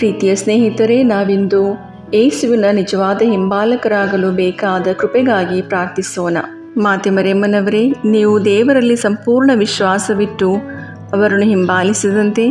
ಪ್ರೀತಿಯ ಸ್ನೇಹಿತರೇ, ನಾವಿಂದು ಏಸುವಿನ ನಿಜವಾದ ಹಿಂಬಾಲಕರಾಗಲು ಬೇಕಾದ ಕೃಪೆಗಾಗಿ ಪ್ರಾರ್ಥಿಸೋಣ. ಮಾತೆ ಮರೇಮ್ಮನವರೇ ನೀವು ದೇವರಲ್ಲಿ ಸಂಪೂರ್ಣ ವಿಶ್ವಾಸವಿಟ್ಟು ಅವರನ್ನು ಹಿಂಬಾಲಿಸಿದಂತೆ,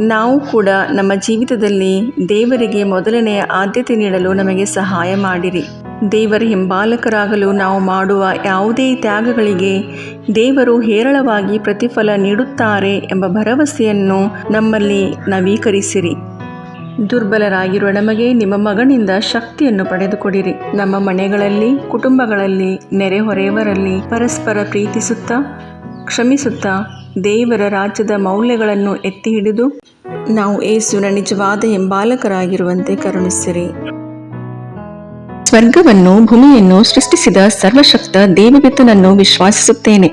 ನಾವು ಕೂಡ ನಮ್ಮ ಜೀವಿತದಲ್ಲಿ ದೇವರಿಗೆ ಮೊದಲನೆಯ ಆದ್ಯತೆ ನೀಡಲು ನಮಗೆ ಸಹಾಯ ಮಾಡಿರಿ. ದೇವರ ಹಿಂಬಾಲಕರಾಗಲು ನಾವು ಮಾಡುವ ಯಾವುದೇ ತ್ಯಾಗಗಳಿಗೆ ದೇವರು ಹೇರಳವಾಗಿ ಪ್ರತಿಫಲ ನೀಡುತ್ತಾರೆ ಎಂಬ ಭರವಸೆಯನ್ನು ನಮ್ಮಲ್ಲಿ ನವೀಕರಿಸಿರಿ. ದುರ್ಬಲರಾಗಿರುವ ನಮಗೆ ನಿಮ್ಮ ಮಗನಿಂದ ಶಕ್ತಿಯನ್ನು ಪಡೆದುಕೊಡಿರಿ. ನಮ್ಮ ಮನೆಗಳಲ್ಲಿ, ಕುಟುಂಬಗಳಲ್ಲಿ ನೆರೆಹೊರೆಯವರಲ್ಲಿ ಪರಸ್ಪರ ಪ್ರೀತಿಸುತ್ತಾ, ಕ್ಷಮಿಸುತ್ತಾ, ದೇವರ ರಾಜ್ಯದ ಮೌಲ್ಯಗಳನ್ನು ಎತ್ತಿ ಹಿಡಿದು ನಾವು ಏಸುವಿನ ನಿಜವಾದ ಹಿಂಬಾಲಕರಾಗಿರುವಂತೆ ಕರುಣಿಸಿರಿ. ಸ್ವರ್ಗವನ್ನು, ಭೂಮಿಯನ್ನು ಸೃಷ್ಟಿಸಿದ ಸರ್ವಶಕ್ತ ದೇವವಿತ್ತನನ್ನು ವಿಶ್ವಾಸಿಸುತ್ತೇನೆ.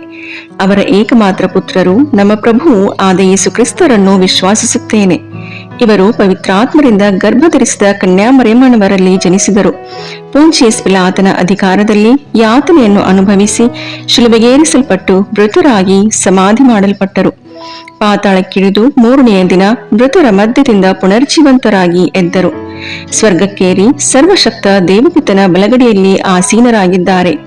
ಅವರ ಏಕಮಾತ್ರ ಪುತ್ರರು ನಮ್ಮ ಪ್ರಭುವು ಆದ ಯೇಸು ಕ್ರಿಸ್ತರನ್ನು ವಿಶ್ವಾಸಿಸುತ್ತೇನೆ. ಇವರು ಪವಿತ್ರಾತ್ಮರಿಂದ ಗರ್ಭಧರಿಸಿದ ಕನ್ಯಾಮರೇಮಣವರಲ್ಲಿ ಜನಿಸಿದರು. ಪೂಂಚಿಯಸ್ ಪಿಲಾತನ ಅಧಿಕಾರದಲ್ಲಿ ಯಾತನೆಯನ್ನು ಅನುಭವಿಸಿ ಶಿಲುಬೆಗೇರಿಸಲ್ಪಟ್ಟು ಮೃತರಾಗಿ ಸಮಾಧಿ ಮಾಡಲ್ಪಟ್ಟರು. ಪಾತಾಳಕ್ಕಿಳಿದು ಮೂರನೆಯ ದಿನ ಮೃತರ ಮಧ್ಯದಿಂದ ಪುನರ್ಜೀವಂತರಾಗಿ ಎದ್ದರು. ಸ್ವರ್ಗಕ್ಕೇರಿ ಸರ್ವಶಕ್ತ ದೇವಪಿತನ ಬಲಗಡೆಯಲ್ಲಿ ಆಸೀನರಾಗಿದ್ದಾರೆ.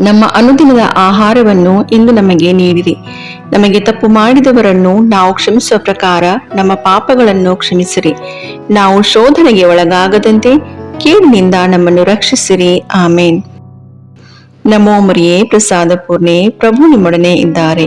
ನಮ್ಮ ಅನುದಿನದ ಆಹಾರವನ್ನು ಇಂದು ನಮಗೆ ನೀಡಿರಿ. ನಮಗೆ ತಪ್ಪು ಮಾಡಿದವರನ್ನು ನಾವು ಕ್ಷಮಿಸುವ ಪ್ರಕಾರ ನಮ್ಮ ಪಾಪಗಳನ್ನು ಕ್ಷಮಿಸಿರಿ. ನಾವು ಶೋಧನೆಗೆ ಒಳಗಾಗದಂತೆ ಕೇಳಿನಿಂದ ನಮ್ಮನ್ನು ರಕ್ಷಿಸಿರಿ. ಆಮೇನ್. ನಮೋ ಮರಿಯೇ, ಪ್ರಸಾದ ಪೂರ್ಣೆ, ಪ್ರಭು ನಿಮ್ಮೊಡನೆ ಇದ್ದಾರೆ.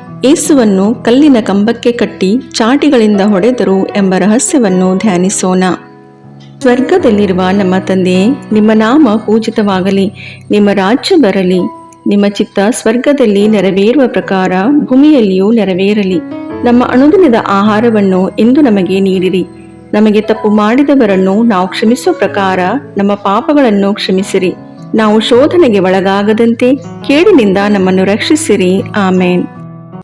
ಏಸುವನ್ನು ಕಲ್ಲಿನ ಕಂಬಕ್ಕೆ ಕಟ್ಟಿ ಚಾಟಿಗಳಿಂದ ಹೊಡೆದರು ಎಂಬ ರಹಸ್ಯವನ್ನು ಧ್ಯಾನಿಸೋಣ. ಸ್ವರ್ಗದಲ್ಲಿರುವ ನಮ್ಮ ತಂದೆಯೇ, ನಿಮ್ಮ ನಾಮ ಪೂಜಿತವಾಗಲಿ, ನಿಮ್ಮ ರಾಜ್ಯ ಬರಲಿ, ನಿಮ್ಮ ಚಿತ್ತ ಸ್ವರ್ಗದಲ್ಲಿ ನೆರವೇರುವ ಪ್ರಕಾರ ಭೂಮಿಯಲ್ಲಿಯೂ ನೆರವೇರಲಿ. ನಮ್ಮ ಅನುದಿನದ ಆಹಾರವನ್ನು ಇಂದು ನಮಗೆ ನೀಡಿರಿ. ನಮಗೆ ತಪ್ಪು ಮಾಡಿದವರನ್ನು ನಾವು ಕ್ಷಮಿಸುವ ಪ್ರಕಾರ ನಮ್ಮ ಪಾಪಗಳನ್ನು ಕ್ಷಮಿಸಿರಿ. ನಾವು ಶೋಧನೆಗೆ ಒಳಗಾಗದಂತೆ ಕೇಡಿನಿಂದ ನಮ್ಮನ್ನು ರಕ್ಷಿಸಿರಿ. ಆಮೇನ್.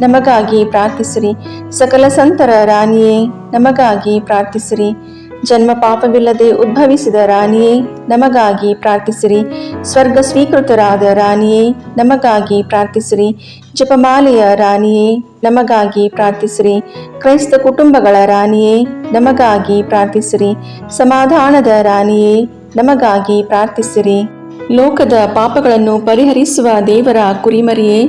ನಮಗಾಗಿ ಪ್ರಾರ್ಥಿಸಿರಿ. ಸಕಲ ಸಂತರ ರಾಣಿಯೇ, ನಮಗಾಗಿ ಪ್ರಾರ್ಥಿಸಿರಿ. ಜನ್ಮ ಪಾಪವಿಲ್ಲದೆ ಉದ್ಭವಿಸಿದ ರಾಣಿಯೇ, ನಮಗಾಗಿ ಪ್ರಾರ್ಥಿಸಿರಿ. ಸ್ವರ್ಗ ಸ್ವೀಕೃತರಾದ ರಾಣಿಯೇ, ನಮಗಾಗಿ ಪ್ರಾರ್ಥಿಸಿರಿ. ಜಪಮಾಲೆಯ ರಾಣಿಯೇ, ನಮಗಾಗಿ ಪ್ರಾರ್ಥಿಸಿರಿ. ಕ್ರೈಸ್ತ ಕುಟುಂಬಗಳ ರಾಣಿಯೇ, ನಮಗಾಗಿ ಪ್ರಾರ್ಥಿಸಿರಿ. ಸಮಾಧಾನದ ರಾಣಿಯೇ, ನಮಗಾಗಿ ಪ್ರಾರ್ಥಿಸಿರಿ. ಲೋಕದ ಪಾಪಗಳನ್ನು ಪರಿಹರಿಸುವ ದೇವರ ಕುರಿಮರಿಯೇ